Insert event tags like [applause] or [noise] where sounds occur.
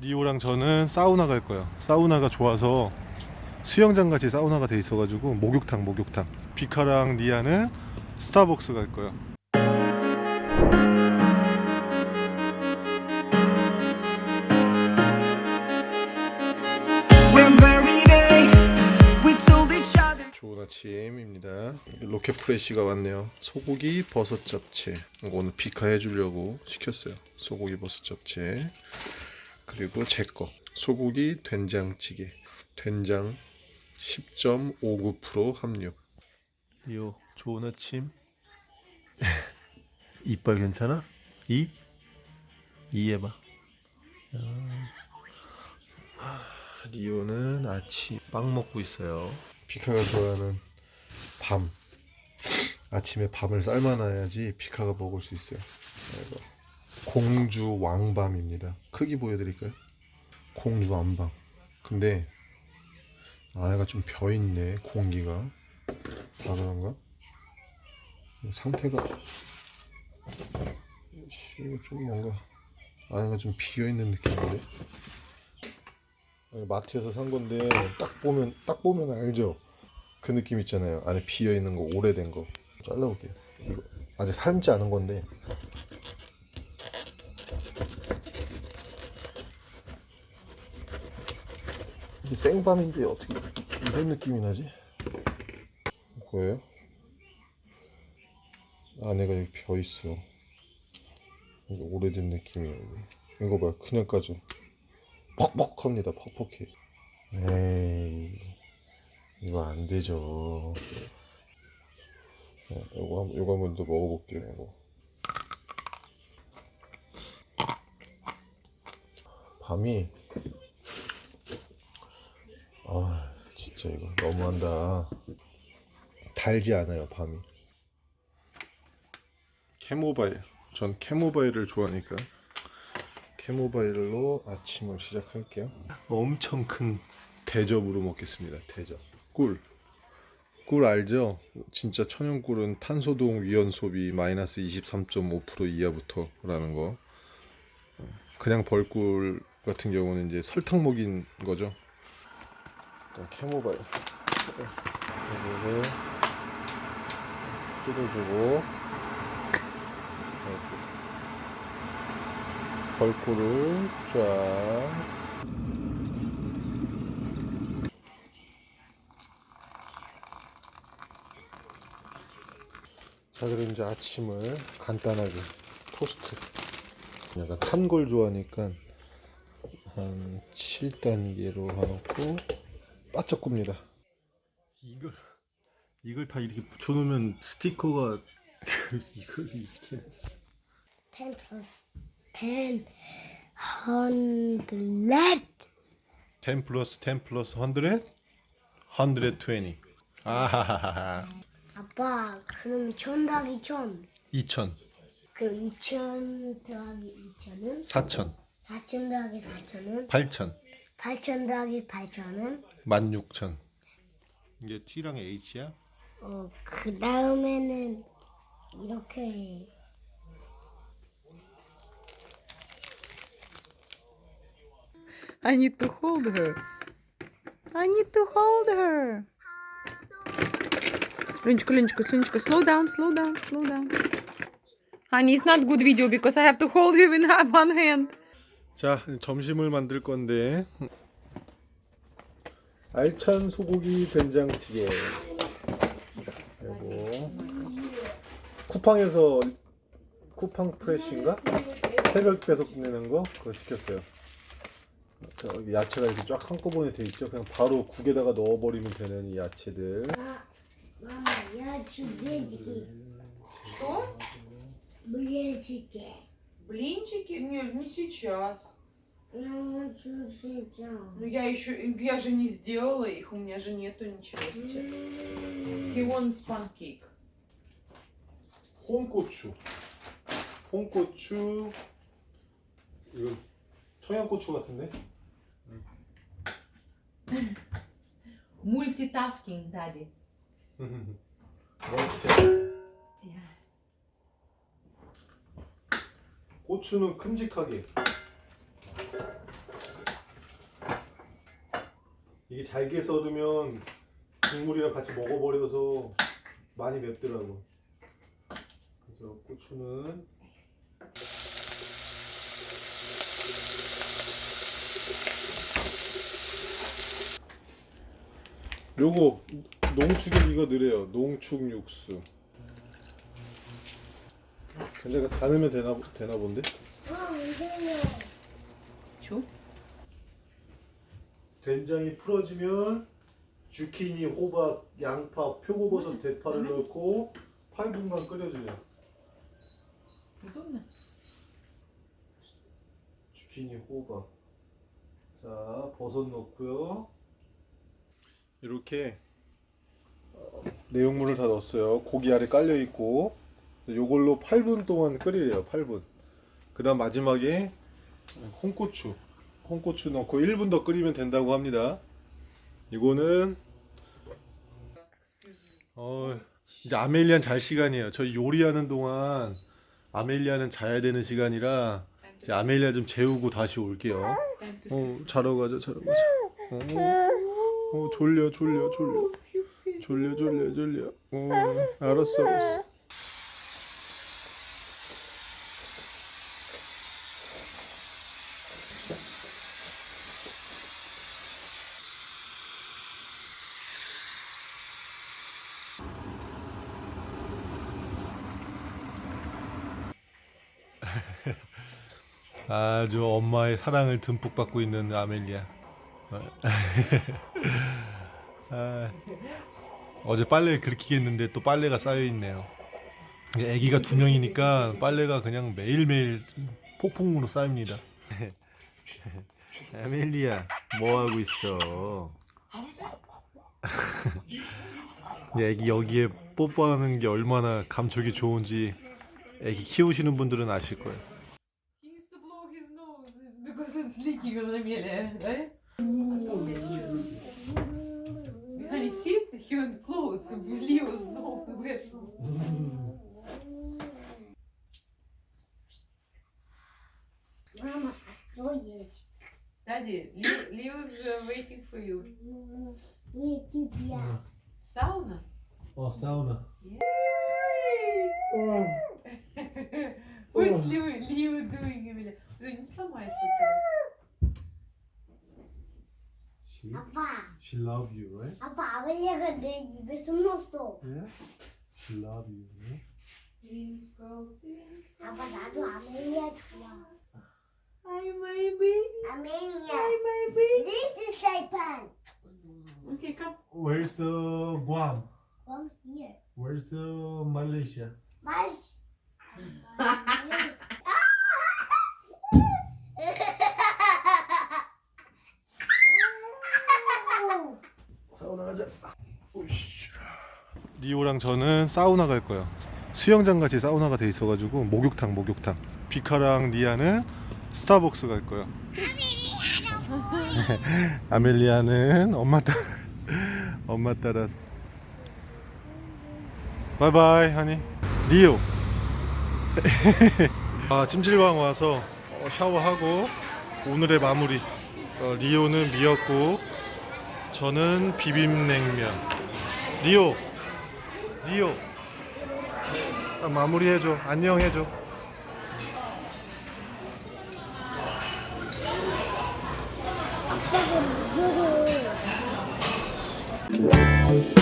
리오랑 저는 사우나 갈 거야. 사우나가 좋아서 수영장 같이 사우나가 돼 있어가지고 목욕탕 목욕탕. 비카랑 리아는 스타벅스 갈 거야. Other. 좋은 아침입니다. 로켓 프레시가 왔네요. 소고기 버섯 잡채. 이거 오늘 비카 해주려고 시켰어요. 소고기 버섯 잡채. 그리고 제 거. 소고기 된장찌개. 된장 10.59% 함유. 요 좋은 아침. [laughs] 이빨 괜찮아? 이? 이 해봐. 리오는 아침 빵 먹고 있어요. 피카가 좋아하는 밤. 아침에 밤을 삶아놔야지 피카가 먹을 수 있어요. 공주 왕밤입니다. 크기 보여드릴까요? 공주 왕밤. 근데 안에가 좀 벼 있네 공기가. 아 그런가? 상태가 씨, 이거 좀 뭔가 안에가 좀 비어 있는 느낌인데. 마트에서 산 건데 딱 보면 딱 보면 알죠. 그 느낌 있잖아요. 안에 비어 있는 거 오래된 거 잘라볼게요. 이거 아직 삶지 않은 건데. 생밤인데 어떻게 이런 느낌이 나지? 뭐예요? 안에가 여기 벼 있어. 이게 오래된 느낌이에요. 이거. 봐, 그냥 까져. 퍽퍽합니다. 퍽퍽해. 에이, 이거 안 되죠. 네, 이거 한, 이거 한번 더 먹어볼게요. 이거. 밤이 아 진짜 이거 너무한다. 달지 않아요 밤이. 캐모바일. 전 캐모바일을 좋아하니까. 캐모바일로 아침을 시작할게요. 엄청 큰 대접으로 먹겠습니다. 대접. 꿀. 꿀 알죠? 진짜 천연꿀은 탄소동 위원 소비 마이너스 23.5% 이하부터라는 거. 그냥 벌꿀 같은 경우는 이제 설탕 먹인 거죠. 일단 캐모바일. 이거를 뜯어주고 벌꿀을 쫙 자, 그럼 이제 아침을 간단하게 토스트. 약간 탄 걸 좋아하니까 한 7단계로 해놓고 바짝 굽니다. 이걸 이걸 다 이렇게 붙여놓으면 스티커가 이걸 이렇게 했어. 10 plus 10, 100. 10 플러스 10 플러스 100? 120. 아하하하. 아빠, 그럼 천 더하기 천. 2000, 그럼 이천 더하기 이천은? 4000, 사천 더하기 사천은? 8000, 팔천 더하기 팔천은? 16000. 이게 T랑 H야? 어, 그 다음에는 이렇게 I need to hold her. I need to hold her. Lunchka, Lunchka, Lunchka, slow down, slow down, slow down. Honey, it's not good video because I have to hold you in one hand. 자, 점심을 만들 건데 알찬 소고기 된장찌개. 그리고 쿠팡에서 쿠팡 프레쉬인가? 새벽 배속 내는 거 그거 시켰어요. 저기 야채가 이렇게 쫙 한꺼번에 돼 있죠. 그냥 바로 국에다가 넣어버리면 되는 이 야채들. Мама, я хочу блинчики. Что? Блинчики. Блинчики? Нет, не сейчас. Я хочу сейчас. Ну я еще, я же не сделала их, у меня же нету ничего сейчас. He wants pancake. 홍고추. 홍고추. 이거 청양고추 같은데? Multitasking, daddy. 고추는 큼직하게. 잘게 썰으면 국물이랑 같이 먹어버려서 많이 맵더라고. 그래서 고추는 요거 농축 이거 넣으래요. 농축 육수. 근데 다 넣으면 되나 되나 본데? 어, 이거요. 줘? 된장이 풀어지면 주키니, 호박, 양파, 표고버섯, 음. 대파를 음. 넣고 8분간 끓여주면 무섭네. 주키니, 호박. 자, 버섯 넣고요. 이렇게 어, 내용물을 다 넣었어요. 고기 아래 깔려 있고 요걸로 8분 동안 끓이래요. 8분. 그다음 마지막에 홍고추 홍고추 넣고 1분 더 끓이면 된다고 합니다. 이거는 어 이제 아멜리안 잘 시간이에요. 저희 요리하는 동안 아멜리아는 자야 되는 시간이라 이제 아멜리아 좀 재우고 다시 올게요. 어 자러 가자 자러 가자. 어, 어 졸려 졸려 졸려 졸려 졸려 졸려. 어 알았어 알았어. 아주 엄마의 사랑을 듬뿍 받고 있는 아멜리아. [laughs] 아, 어제 빨래 긁히겠는데 또 빨래가 쌓여 있네요. 아기가 두 명이니까 빨래가 그냥 매일매일 폭풍으로 쌓입니다. [laughs] 아멜리아, 뭐 하고 있어? 애기 여기에 뽀뽀하는 게 얼마나 감촉이 좋은지 애기 키우시는 분들은 아실 거예요. слики гономелия, да? Они сидят, и он клоутся, влево снова. Мама, остроечь. Daddy, Leo's uh, waiting for you. Не тебя. Сауна? О, сауна. What's Leo, doing, Emilia? Лё, не сломайся этого. She, 아빠, she love you, right? 아빠 아벨리아가 내 입에 손 넣었어. Yeah. She love you. Right? Twinkle, twinkle. 아빠 나도 아멜리아 좋아. Hi, my baby. 아멜리아. Hi, my baby. This is Saipan. Okay, come. Where's uh, Guam? Come here. Where's uh, Malaysia? Mas. [laughs] 가자. 리오랑 저는 사우나 갈 거야. 수영장 같이 사우나가 돼 있어가지고 목욕탕 목욕탕. 비카랑 리아는 스타벅스 갈 거야. [laughs] 아멜리아는 엄마 따 [laughs] 엄마 따라서. 바이바이 하니. 리오. [laughs] 아 찜질방 와서 어, 샤워하고 오늘의 마무리. 어, 리오는 미역국, 저는 비빔냉면. 리오, 리오. 아, 마무리해줘. 안녕해줘. 아빠가 이거를